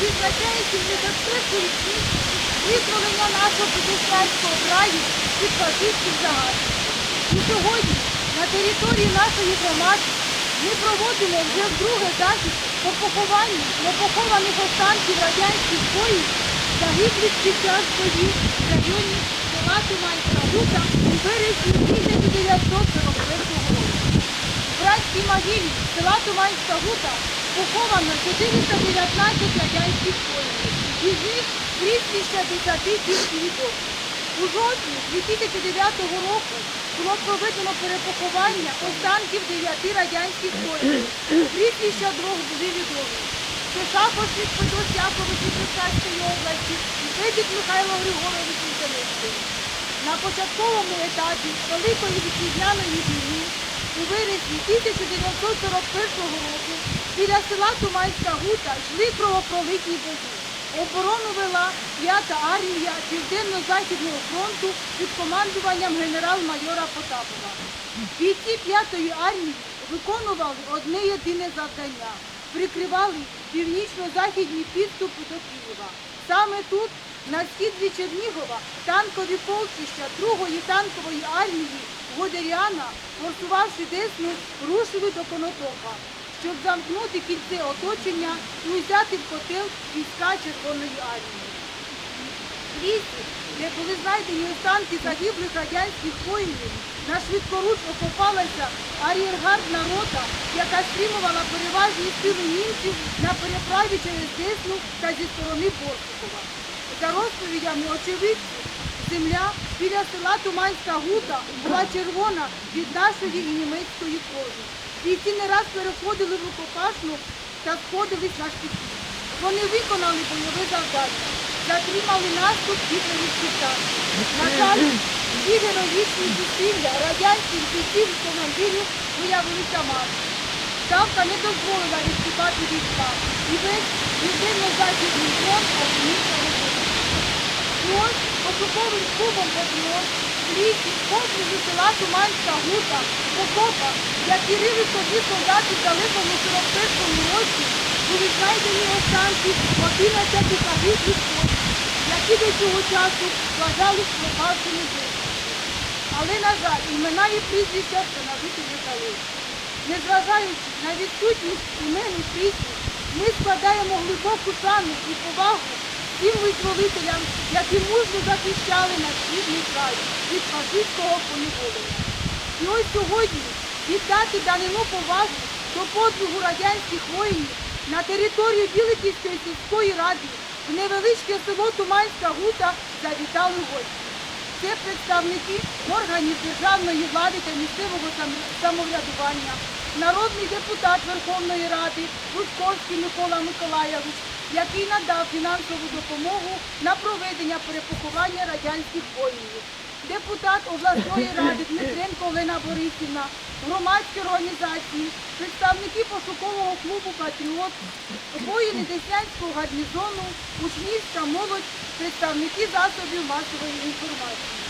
відзначається в небезпеку річницю визволення нашого Підесянського краю від фашистських загарбників. І сьогодні на території нашої громади ми проводимо вже вдруге захід по похованню непохованих останків радянських воїнів, загиблих під час боїв в районі села Туманська Гута у березні 1941 року. В братській могилі села Туманська Гута поховано 419 радянських воїнів, із них прізвища 10 тільки. У жовтні 2009 року було проведено перепоховання останків 9 радянських воїнів, прізвища двох були відомі. Це Шапошник Федос Якович із Черкаської області і Федік Михайло Григорович із Зеленської. На початковому етапі Великої вітчизняної війни у вересні 1941 року біля села Туманська Гута йшли кровопролитні бої. Оборону вела 5-та армія Південно-Західного фронту під командуванням генерал-майора Потапова. Бійці 5-ї армії виконували одне єдине завдання прикривали північно-західні підступи до Києва. Саме тут, на схід від Чернігова, танкові полчища 2-ї танкової армії Годеріана, форсувавши Десну, рушили до Конотопа, щоб замкнути кільце оточення і взяти в котел війська Червоної армії. Лісі, де були знайдені останки загиблих радянських воїнів, на швидкоруч окопалася ар'єргардна рота, яка стримувала переважні сили німців на переправі через Десну та зі сторони Борсукова. За розповідями очевидців, земля біля села Туманська Гута була червона від нашої і німецької крові. Бійці не раз переходили в рукопашну та сходились на шпиці. Вони виконали бойове завдання, затримали наступ гітлерівських танків. На жаль, ці героїчні зусилля радянських бійців і командирів виявилися марними. Ставка не дозволила відступати війська, і весь південно-західний фронт опинився на землі. І ось поступовим клубом патріот в села Туманська Гута, в окопах, які рили собі солдати в далекому 41-му році, були знайдені останки 11 загиблих воїнів, які до цього часу вважались пропавшими життя. Але, на жаль, імена і прізвища встановити не вдалося. Незважаючи на відсутність імен і прізвищ, ми складаємо глибоку шану і повагу тим визволителям, які мужньо захищали наш рідний край від фашистського поневолення. І ось сьогодні віддати данину повагу до подвигу радянських воїнів на територію Біликівської сільської ради в невеличке село Туманська Гута завітали гості. Це представники органів державної влади та місцевого самоврядування, народний депутат Верховної Ради Рудковський Микола Миколаєвич, який надав фінансову допомогу на проведення перепоховання радянських воїнів. Депутат обласної ради Дмитренко Олена Борисівна, громадські організації, представники пошукового клубу Патріот, воїни Деснянського гарнізону, учнівська молодь, представники засобів масової інформації.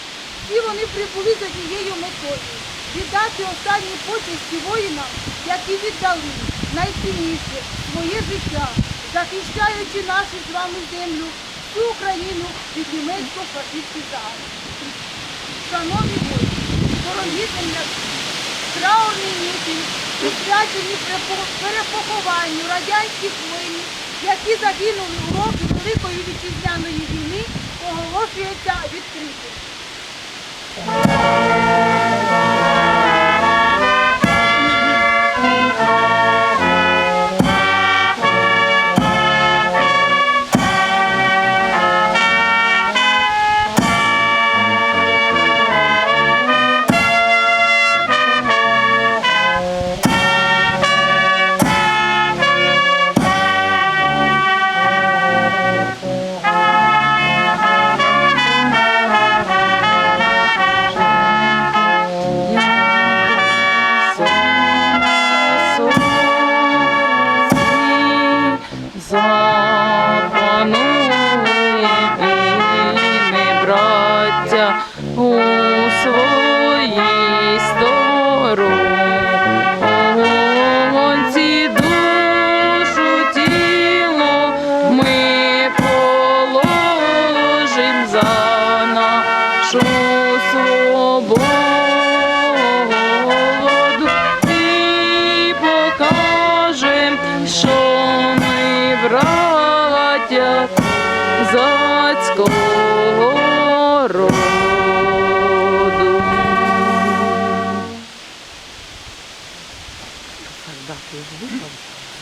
Всі вони прибули з однією метою віддати останні почесті воїнам, які віддали найцінніше своє життя, захищаючи нашу з вами землю, всю Україну від німецько-фашистських загарбників. Шановні воїни, дорогі земляки, траурний мітинг, присвячені перепохованню радянських воїнів, які загинули у роки Великої вітчизняної війни, оголошується відкритим.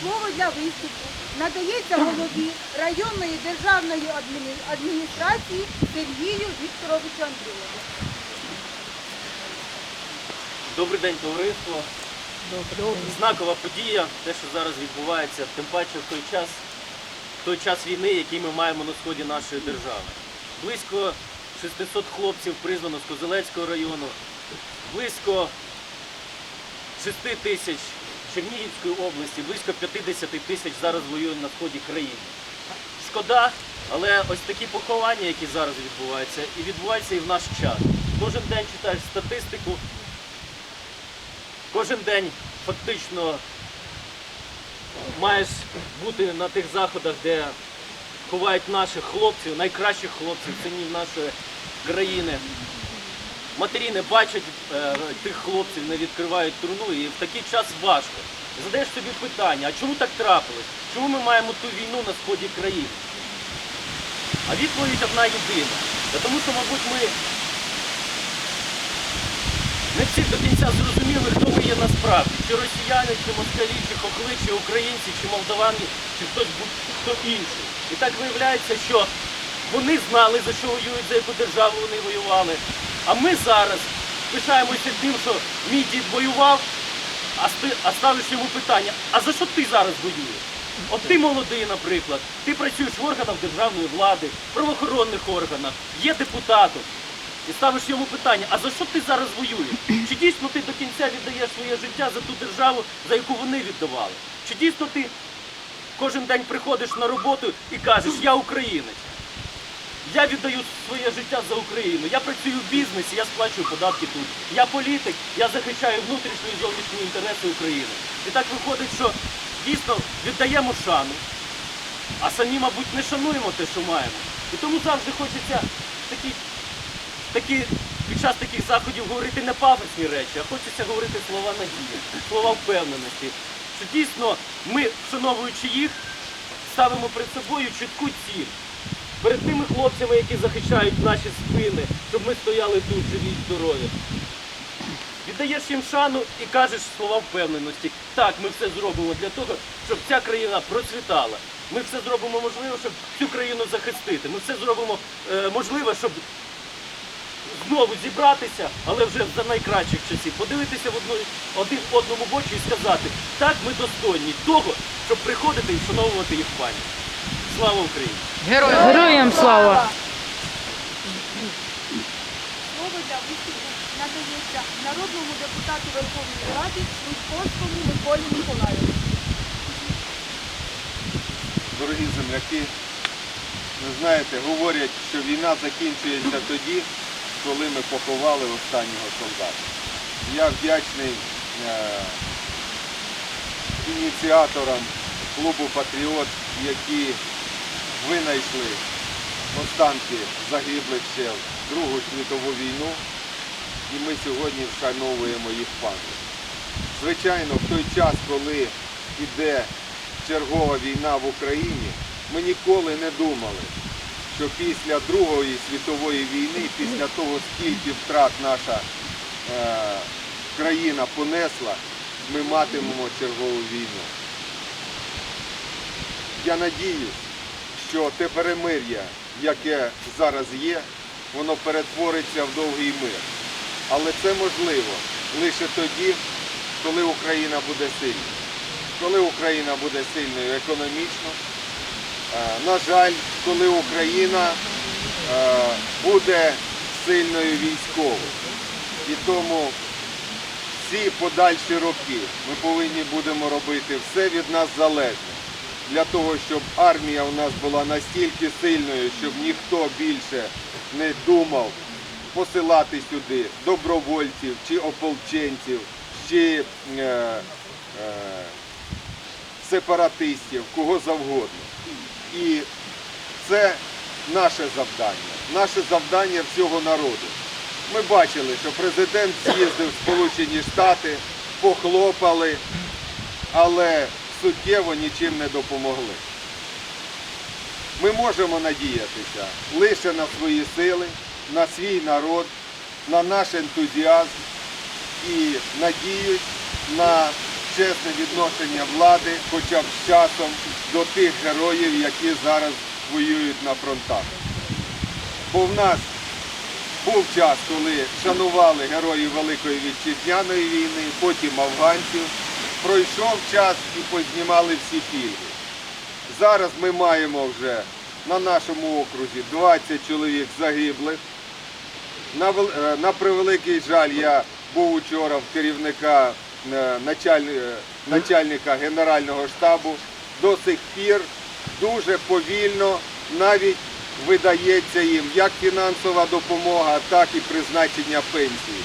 Слово для виступу надається голові районної державної адміністрації Сергію Вікторовичу Андрієву. Добрий день, товариство. Знакова подія, те, що зараз відбувається, тим паче в той час, той час війни, який ми маємо на сході нашої держави. Близько 600 хлопців призвано з Козелецького району, близько 6 тисяч Чернігівської області, близько 50 тисяч зараз воюють на сході країни. Шкода, але ось такі поховання, які зараз відбуваються, і відбуваються і в наш час. Кожен день читаєш статистику, Кожен день фактично маєш бути на тих заходах, де ховають наших хлопців, найкращих хлопців, синів нашої країни. Матері не бачать е, тих хлопців, не відкривають труну, і в такий час важко. Задаєш собі питання, а чому так трапилось? Чому ми маємо ту війну на сході країни? А відповідь одна єдина. Та тому що, мабуть, ми не всі до кінця зрозуміли, хто ми є насправді. Чи росіяни, чи москалі, чи хохли, чи українці, чи молдавани, чи хтось будь-хто інший. І так виявляється, що вони знали, за що воюють, за яку державу вони воювали. А ми зараз пишаємося тим, що мій дід воював, а, ставиш йому питання, а за що ти зараз воюєш? От ти молодий, наприклад, ти працюєш в органах державної влади, в правоохоронних органах, є депутатом. І ставиш йому питання, а за що ти зараз воюєш? Чи дійсно ти до кінця віддаєш своє життя за ту державу, за яку вони віддавали? Чи дійсно ти кожен день приходиш на роботу і кажеш, я українець? Я віддаю своє життя за Україну. Я працюю в бізнесі, я сплачую податки тут. Я політик, я захищаю внутрішні і зовнішні інтереси України. І так виходить, що дійсно віддаємо шану, а самі, мабуть, не шануємо те, що маємо. І тому завжди хочеться такі, такі, під час таких заходів говорити не пафосні речі, а хочеться говорити слова надії, слова впевненості. Що дійсно ми, вшановуючи їх, ставимо перед собою чітку ціль. Перед тими хлопцями, які захищають наші спини, щоб ми стояли тут, живі й здорові. Віддаєш їм шану і кажеш слова впевненості. Так, ми все зробимо для того, щоб ця країна процвітала. Ми все зробимо можливе, щоб цю країну захистити. Ми все зробимо е, можливе, щоб знову зібратися, але вже за найкращих часів, подивитися в одну, один одному в очі і сказати, так ми достойні того, щоб приходити і вшановувати їх пам'ять. Слава Україні! Героям слава! Слово для виступу надається народному депутату Верховної Ради Рудьковському Миколі Миколаєвичу. дорогі земляки, ви знаєте, говорять, що війна закінчується тоді, коли ми поховали останнього солдата. Я вдячний е, ініціаторам клубу Патріот, які винайшли останки загиблих ще в Другу світову війну, і ми сьогодні вшановуємо їх пам'ять. Звичайно, в той час, коли йде чергова війна в Україні, ми ніколи не думали, що після Другої світової війни, після того, скільки втрат наша е, країна понесла, ми матимемо чергову війну. Я надіюсь, що те перемир'я, яке зараз є, воно перетвориться в довгий мир. Але це можливо лише тоді, коли Україна буде сильна. Коли Україна буде сильною економічно, е, на жаль, коли Україна е, буде сильною військово. І тому всі подальші роки ми повинні будемо робити все від нас залежне для того, щоб армія у нас була настільки сильною, щоб ніхто більше не думав посилати сюди добровольців чи ополченців, чи е, е, сепаратистів, кого завгодно. І це наше завдання, наше завдання всього народу. Ми бачили, що президент з'їздив в Сполучені Штати, похлопали, але суттєво нічим не допомогли. Ми можемо надіятися лише на свої сили, на свій народ, на наш ентузіазм і надіюсь на чесне відношення влади, хоча б з часом, до тих героїв, які зараз воюють на фронтах. Бо в нас був час, коли шанували героїв Великої Вітчизняної війни, потім афганців. Пройшов час і познімали всі пільги. Зараз ми маємо вже на нашому окрузі 20 чоловік загиблих. На, е, на превеликий жаль, я був учора в керівника е, е, начальника Генерального штабу. До сих пір дуже повільно навіть видається їм як фінансова допомога, так і призначення пенсії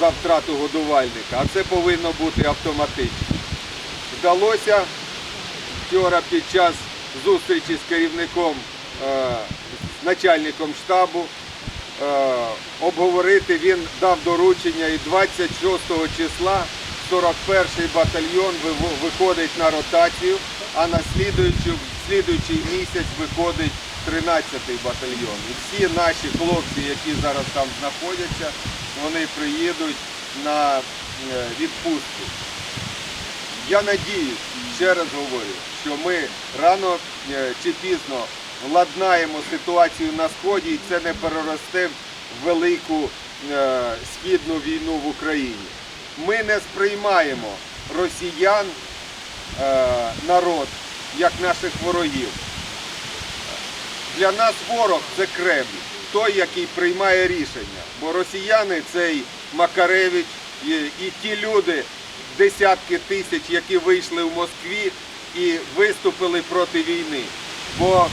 за втрату годувальника. А це повинно бути автоматично. Вдалося вчора під час зустрічі з керівником, е, з начальником штабу е, обговорити. Він дав доручення і 26 числа 41-й батальйон виходить на ротацію, а на слідуючий місяць виходить 13-й батальйон. І всі наші хлопці, які зараз там знаходяться, вони приїдуть на е, відпустку. Я надіюсь, ще раз говорю, що ми рано е, чи пізно владнаємо ситуацію на сході і це не переросте в велику е, східну війну в Україні. Ми не сприймаємо росіян народ як наших ворогів. Для нас ворог це Кремль, той, який приймає рішення. Бо росіяни цей Макаревич і, ті люди, десятки тисяч, які вийшли в Москві і виступили проти війни. Бо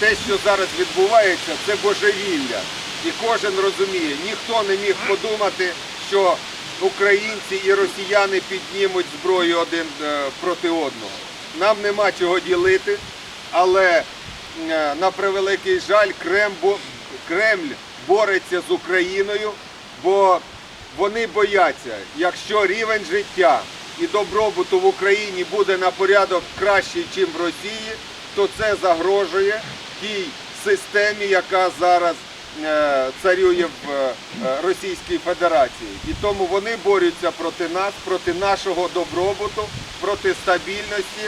те, що зараз відбувається, це божевілля. І кожен розуміє, ніхто не міг подумати, що українці і росіяни піднімуть зброю один е, проти одного. Нам нема чого ділити, але е, на превеликий жаль, Крем, Кремль бореться з Україною, бо вони бояться, якщо рівень життя і добробуту в Україні буде на порядок кращий, ніж в Росії, то це загрожує тій системі, яка зараз е, царює в е, Російській Федерації. І тому вони борються проти нас, проти нашого добробуту, проти стабільності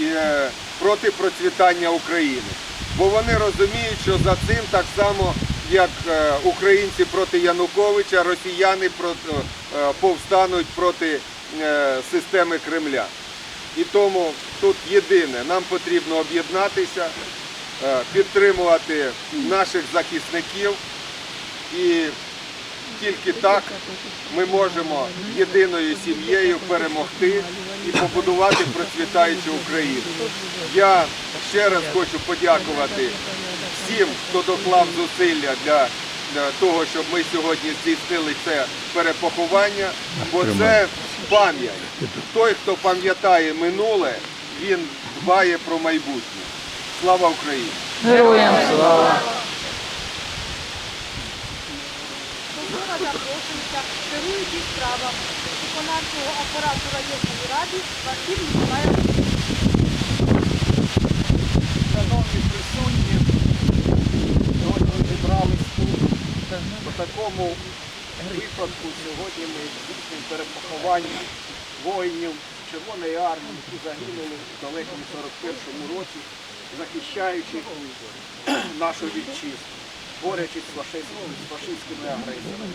е, проти процвітання України. Бо вони розуміють, що за цим так само, як е, українці проти Януковича, росіяни е, повстануть проти е, системи Кремля. І тому тут єдине, нам потрібно об'єднатися, підтримувати наших захисників і тільки так ми можемо єдиною сім'єю перемогти і побудувати процвітаючу Україну. Я ще раз хочу подякувати всім, хто доклав зусилля для, для того, щоб ми сьогодні здійснили це перепоховання, бо це пам'ять. Той, хто пам'ятає минуле, він дбає про майбутнє. Слава Україні! Героям слава. Запрошується керуючий справами виконавчого апарату районної ради Василь Миколаївич. Шановні присутні, сьогодні ми зібрались тут. По такому випадку сьогодні ми здійснюємо перепоховання воїнів Червоної армії, які загинули в далекому 41-му році, захищаючи нашу вітчизну, фашистськими, з фашистськими агресорами.